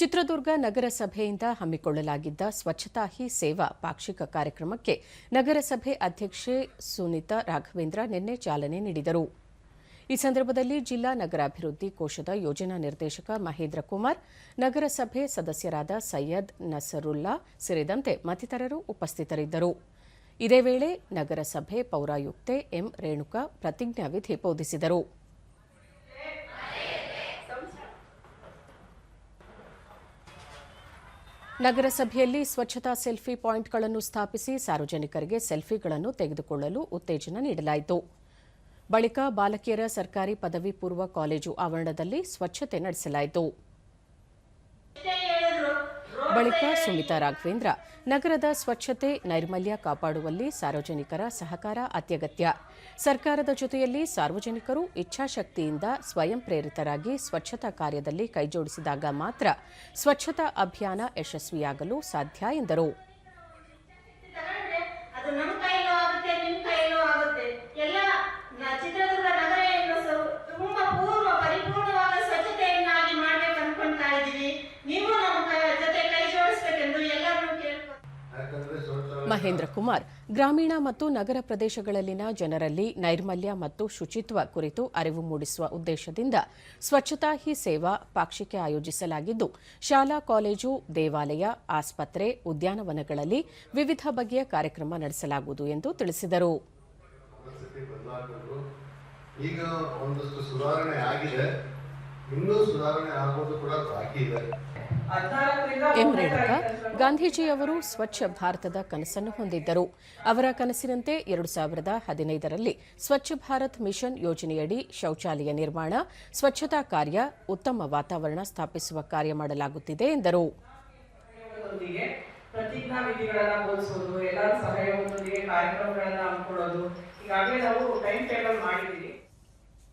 ಚಿತ್ರದುರ್ಗ ನಗರಸಭೆಯಿಂದ ಹಮ್ಮಿಕೊಳ್ಳಲಾಗಿದ್ದ ಸ್ವಚ್ಛತಾ ಹಿ ಸೇವಾ ಪಾಕ್ಷಿಕ ಕಾರ್ಯಕ್ರಮಕ್ಕೆ ನಗರಸಭೆ ಅಧ್ಯಕ್ಷೆ ಸುನೀತಾ ರಾಘವೇಂದ್ರ ನಿನ್ನೆ ಚಾಲನೆ ನೀಡಿದರು. ಈ ಸಂದರ್ಭದಲ್ಲಿ ಜಿಲ್ಲಾ ನಗರಾಭಿವೃದ್ಧಿ ಕೋಶದ ಯೋಜನಾ ನಿರ್ದೇಶಕ ಮಹೇಂದ್ರ ಕುಮಾರ್, ನಗರಸಭೆ ಸದಸ್ಯರಾದ ಸೈಯದ್ ನಸರುಲ್ಲಾ ಸೇರಿದಂತೆ ಮತ್ತಿತರರು ಉಪಸ್ಥಿತರಿದ್ದರು. ಇದೇ ವೇಳೆ ನಗರಸಭೆ ಪೌರಾಯುಕ್ತೆ ಎಂ ರೇಣುಕಾ ಪ್ರತಿಜ್ಞಾವಿಧಿ ಬೋಧಿಸಿದರು. ನಗರಸಭೆಯಲ್ಲಿ ಸ್ವಚ್ಛತಾ ಸೆಲ್ಫಿ ಪಾಯಿಂಟ್ಗಳನ್ನು ಸ್ಥಾಪಿಸಿ ಸಾರ್ವಜನಿಕರಿಗೆ ಸೆಲ್ಫಿಗಳನ್ನು ತೆಗೆದುಕೊಳ್ಳಲು ಉತ್ತೇಜನ ನೀಡಲಾಯಿತು. ಬಳಿಕ ಬಾಲಕಿಯರ ಸರ್ಕಾರಿ ಪದವಿ ಪೂರ್ವ ಕಾಲೇಜು ಆವರಣದಲ್ಲಿ ಸ್ವಚ್ಛತೆ ನಡೆಸಲಾಯಿತು. ಬಳಿಕ ಸುಮಿತಾ ರಾಘವೇಂದ್ರ, ನಗರದ ಸ್ವಚ್ಛತೆ, ನೈರ್ಮಲ್ಯ ಕಾಪಾಡುವಲ್ಲಿ ಸಾರ್ವಜನಿಕರ ಸಹಕಾರ ಅತ್ಯಗತ್ಯ. ಸರ್ಕಾರದ ಜೊತೆಯಲ್ಲಿ ಸಾರ್ವಜನಿಕರು ಇಚ್ಛಾಶಕ್ತಿಯಿಂದ ಸ್ವಯಂ ಪ್ರೇರಿತರಾಗಿ ಸ್ವಚ್ಛತಾ ಕಾರ್ಯದಲ್ಲಿ ಕೈಜೋಡಿಸಿದಾಗ ಮಾತ್ರ ಸ್ವಚ್ಛತಾ ಅಭಿಯಾನ ಯಶಸ್ವಿಯಾಗಲು ಸಾಧ್ಯ ಎಂದರು. ಮಹೇಂದ್ರ ಕುಮಾರ್. ಗ್ರಾಮೀಣ ಮತ್ತು ನಗರ ಪ್ರದೇಶಗಳಲ್ಲಿನ ಜನರಲ್ಲಿ ನೈರ್ಮಲ್ಯ ಮತ್ತು ಶುಚಿತ್ವ ಕುರಿತು ಅರಿವು ಮೂಡಿಸುವ ಉದ್ದೇಶದಿಂದ ಸ್ವಚ್ಛತಾ ಹಿ ಸೇವಾ ಪಾಕ್ಷಿಕೆ ಆಯೋಜಿಸಲಾಗಿದ್ದು, ಶಾಲಾ, ಕಾಲೇಜು, ದೇವಾಲಯ, ಆಸ್ಪತ್ರೆ, ಉದ್ಯಾನವನಗಳಲ್ಲಿ ವಿವಿಧ ಬಗೆಯ ಕಾರ್ಯಕ್ರಮ ನಡೆಸಲಾಗುವುದು ಎಂದು ತಿಳಿಸಿದರು. ಈಗ ಒಂದಷ್ಟು ಸುಧಾರಣೆ ಆಗಿದೆ. ಇನ್ನೂ ಸುಧಾರಣೆ ಆಗೋದು ಕೂಡ ಬಾಕಿ ಇದೆ. ಎಂ ರೇಣುಕಾ ಗಾಂಧೀಜಿಯವರು ಸ್ವಚ್ಛ ಭಾರತದ ಕನಸನ್ನು ಹೊಂದಿದ್ದರು. ಅವರ ಕನಸಿನಂತೆ ಎರಡು ಸಾವಿರದ ಹದಿನೈದರಲ್ಲಿ ಸ್ವಚ್ಛ ಭಾರತ್ ಮಿಷನ್ ಯೋಜನೆಯಡಿ ಶೌಚಾಲಯ ನಿರ್ಮಾಣ ಸ್ವಚ್ಛತಾ ಕಾರ್ಯ ಉತ್ತಮ ವಾತಾವರಣ ಸ್ಥಾಪಿಸುವ ಕಾರ್ಯ ಮಾಡಲಾಗುತ್ತಿದೆ ಎಂದರು. ಸಹಯೋಗದೊಂದಿಗೆ ಪ್ರತಿಜ್ಞಾ ವಿಧಿಗಳನ್ನ ಬೋಧಿಸೋದು ಎಲ್ಲರ ಸಹಯೋಗದೊಂದಿಗೆ ಕಾರ್ಯಕ್ರಮಗಳನ್ನ ಹಮ್ಮಿಕೊಳ್ಳೋದು ಈಗಾಗಲೇ ನಾವು ಟೈಮ್ ಟೇಬಲ್ ಮಾಡಿದ್ದೀವಿ.